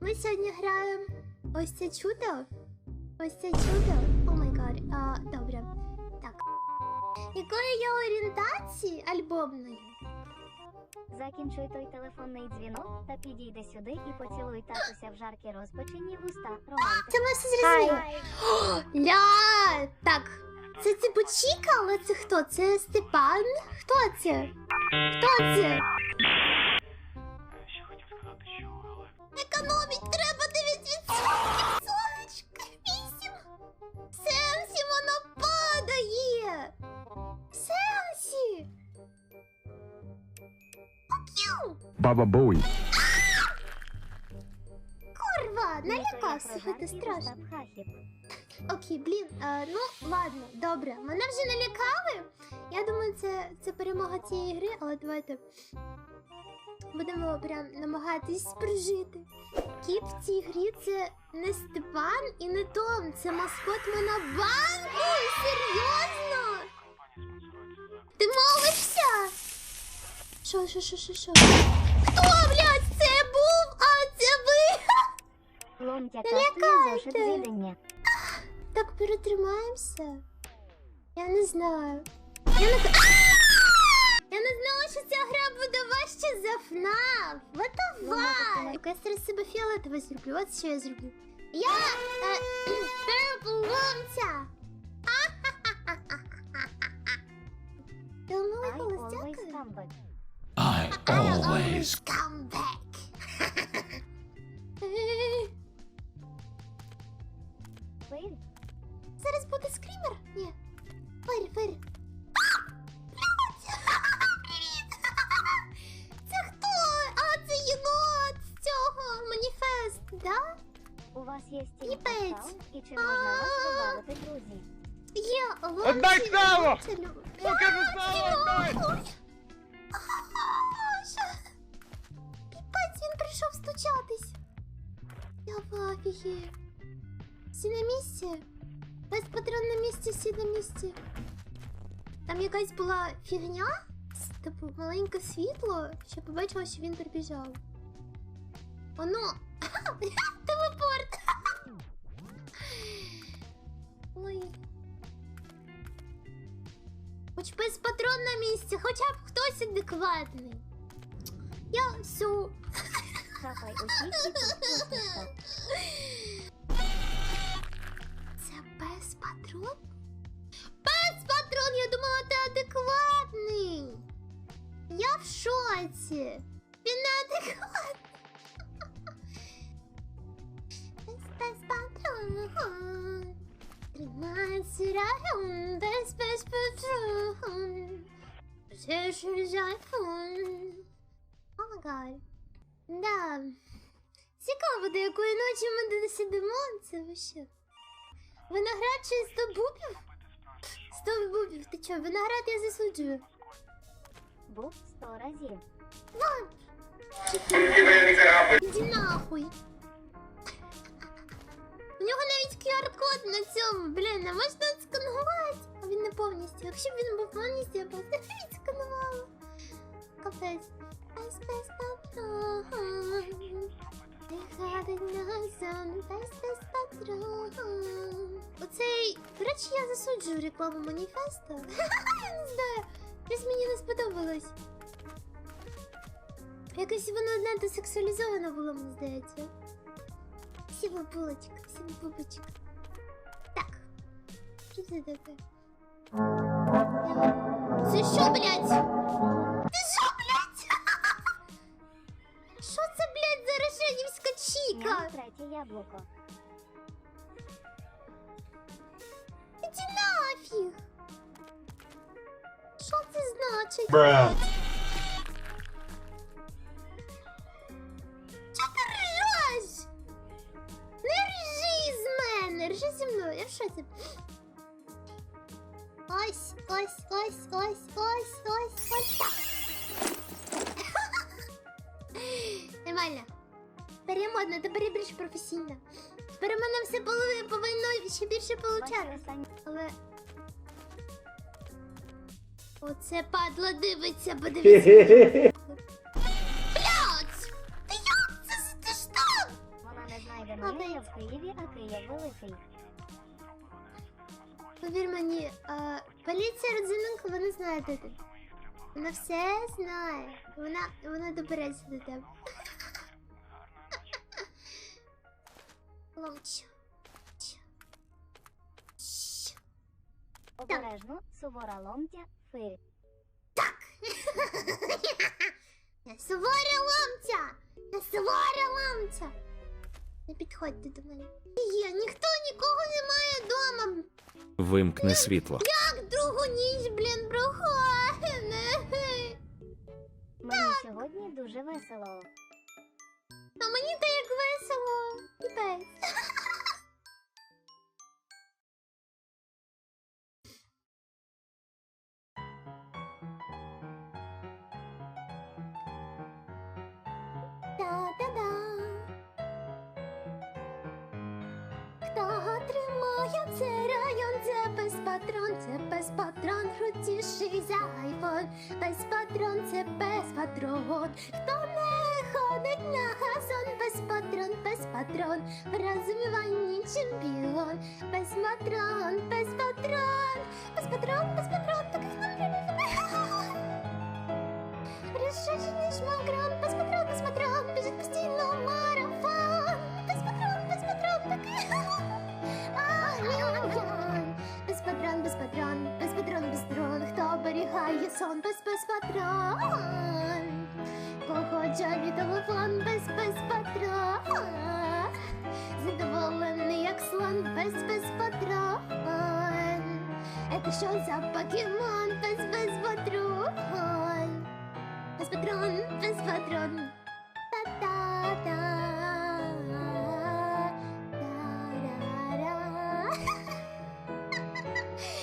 Ми сьогодні граємо ось це чудо. Ось це чудо. О май гад. Добре. Так. Якої я орієнтації альбомної? Закінчуй той телефонний дзвінок та підійди сюди і поцілуй татуся в жаркі розпечені вуста. Романтика. Це ми все зрозуміли. О, Ля! Так. Це типу Чіка, але це хто? Це Степан? Хто це? Хто це? Баба Боуі. Курва, налякався, це страшно. Окей, блін, е, ну ладно, добре. Мене вже налякали. Я думаю, це, це перемога цієї гри, але давайте будемо прям намагатись прожити. Кіт в цій грі це не Степан і не Том, це маскот Монобанку! Що, що, що, що, що? Хто, блядь, це був, а це ви? Ломтя Не зошит лякайте. Так перетримаємося? Я не знаю. Я не Я не знала, що ця гра буде важче за FNAF. What the Ну, fuck? Я зараз себе фіолетово зроблю. От що я зроблю. Я е, перепломця. Давно I голос, always дякую. Always come back. Фейрі? Зараз буде скрімер? Ні. Фері, фері. Привіт! Це хто? А, це єнот з цього маніфест, да? У вас є стіль Їбать. портал, і чи можна вас друзі? Є це лю- Ну, кажу, сало афігі. Всі на місці? Весь патрон на місці, всі на місці. Там якась була фігня, типу маленьке світло, що побачила, що він прибіжав. Оно! Телепорт! Ой. Хоч без патрон на місці, хоча б хтось адекватний. Я всю. Хапай усіх і підпустишся. Це без патрон? Без патрон! Я думала, ти адекватний. Я в шоці. Він не адекватний. Без, без патрон. Тримайся район, без, без патрон. Все ж айфон. О май гад. Да. Цікаво, до якої ночі ми досидимо, це вообще. Виноград чи 100 бубів? 100 бубів, ти чо, виноград я засуджую. Був сто разів. Вон! Іди нахуй. У нього навіть QR-код на цьому, блін, а можна сканувати? А він не повністю. Якщо б він був повністю, я б просто відсканувала. Капець. Без патрон. Виходить на сон, без без патрон. Оцей, до речі, я засуджую рекламу маніфеста. Я не знаю. Щось мені не сподобалось. Якось воно надто сексуалізовано було, мені здається. Всіма булочка, всіма бубочка. Так. Що це таке? Це що, блядь? блядь, за Рошенівська чіка? Ням третє яблуко. Іди нафіг. Що це значить? Бра. Модна, тепер я більш професійна. Тепер у мене все повинно ще більше Ваші Але. Оце падло дивиться, подивіться. Блядь! Ти як це? Ти ж там? Києві, а Київ великий. Повір мені, а, поліція родзинок, вона знає де ти. Вона все знає. Вона, вона добереться до тебе. Щ. Обережно, сувора ломтя, фирь. Так. сувора ломтя! Я сувора ломтя! Не підходьте до мене. Є, ніхто нікого немає вдома. Вимкни світло. Патрон, це без патрон, крутіший за айфон. Без патрон, це без патрон. Хто не ходить на газон? Без патрон, без патрон, розвиванні чемпіон. Без патрон, без патрон, без патрон, без патрон, таких нам Рішучий телефон без без патрон. Походжа мій телефон без без патрон. Задоволений, як слон без без патрон. Это що за покемон без без